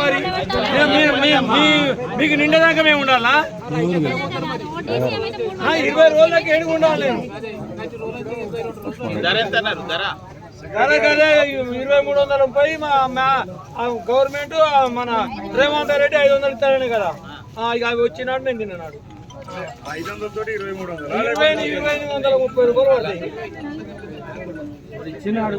మరి. మీకు నిండదాకా మేము ఉండాలా? ఇరవై రోజులకి ఏడుగు ఉండాలి. ధర కదా ఇరవై మూడు వందల ముప్పై మా గవర్నమెంట్ మన రేవంత్ రెడ్డి ఐదు వందలు ఇస్తారని కదా. ఇక అవి వచ్చినాడు నేను తిన్నాడు. ఇరవై ఇరవై ఎనిమిది వందల ముప్పై రూపాయలు పడతాయి ఇచ్చినాడు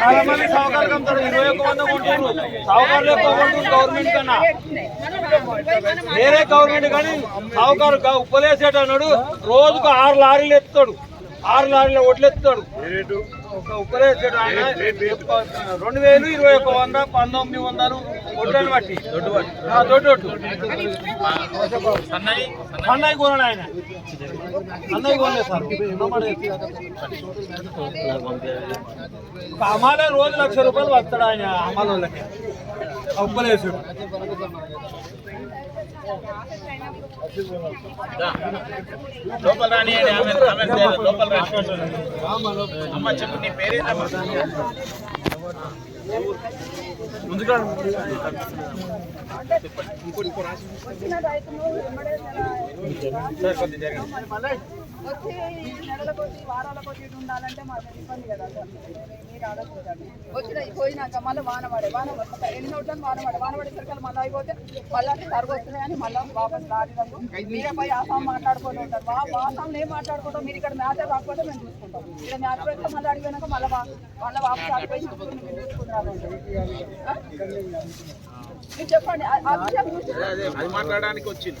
చాలా మంది సహకారులు అమ్ముతారు ఇరవై ఒక్క వంద కొంటున్నారు సహకారులు ఎక్కువ కొంటున్నారు గవర్నమెంట్ కన్నా. వేరే గవర్నమెంట్ కానీ సహకారు గా- ఉప్పలేసేట అన్నాడు రోజుకు ఆరు లారీలు ఎత్తుతాడు. ఆరు లారీలు ఒక ఆయన. రెండు వేలు ఇరవై ఒక్క వంద పంతొమ్మిది వందలు ఒడ్లను బట్టి. ఆ, దొడ్డు ఒడ్డు సన్నయి అన్నయ్య కొనడు ఆయన. అన్నయ్య కొనలేదు సార్. ఒక అమాలే రోజు లక్ష రూపాయలు వస్తాడు ఆయన అమాల వాళ్ళకి ఉప్పలేసుడు లోపల రాని లోపల అమ్మ చెప్పు నీ పేరేంటమ్మా ముందుగా వచ్చి నెలల కొద్ది వారాల కొద్ది ఉండాలంటే మాకు ఇబ్బంది కదా సార్. మీరు ఆలోచించండి. వచ్చిన పోయినాక మళ్ళీ వాన పడే వాన ఎన్ని నోట్లను వాన పడే వాన పడేసరికి మళ్ళీ అయిపోతే మళ్ళీ తరుగు వస్తున్నాయని మళ్ళీ వాపస్ రాడినందు మీరే పోయి ఆసాం మాట్లాడుకుంటూ ఉంటారు. వా ఆసాం ఏం మాట్లాడుకుంటాం? మీరు ఇక్కడ మ్యాచ్ రాకపోతే మేము చూసుకుంటాం. ఇక్కడ మ్యాచ్ పెడితే మళ్ళీ అడిగినాక మళ్ళీ మళ్ళీ వాపస్ ఆడిపోయి? మీరు చెప్పండి. అదే మాట్లాడడానికి వచ్చింది.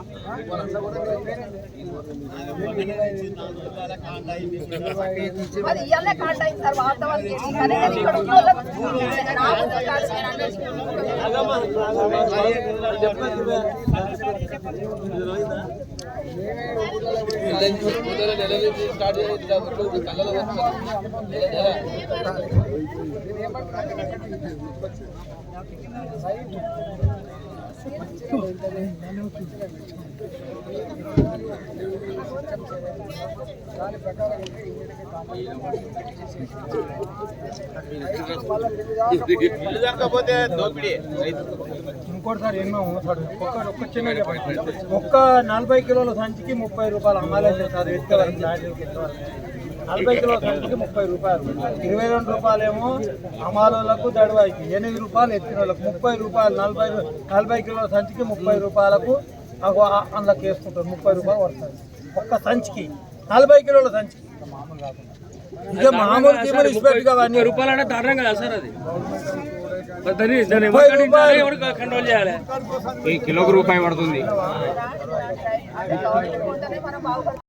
రైతును మరి ఇయ్యాలే కాంట సార్ వాస్తవానికి. స్టార్ట్ చేసి ఇక్కడ దాని ప్రకారం ఇల్లు దొరకపోతే దోపిడీ ఇంకోటిసారి ఎన్నో సార్ ఒక్క ఒక్క చిన్న ఒక్క నలభై కిలోల సంచికి ముప్పై రూపాయలు అమ్మాలి సార్ ఎత్తే నలభై కిలోల సంచికి ముప్పై రూపాయలు ఇరవై రెండు రూపాయలేమో అమాలోలకు దడవాయికి ఎనిమిది రూపాయలు ఎత్తిన వాళ్ళకి ముప్పై రూపాయలు నలభై నలభై కిలోల సంచికి ముప్పై రూపాయలకు అందులోకి వేసుకుంటారు ముప్పై రూపాయలు పడుతుంది ఒక్క సంచికి నలభై కిలోల సంచికి ఇక మామూలు కిమలు ఇచ్చిపెట్టుగా అవన్నీ రూపాయలు అంటే దారుణం కదా సార్ అది దాన్ని దాన్ని ముప్పై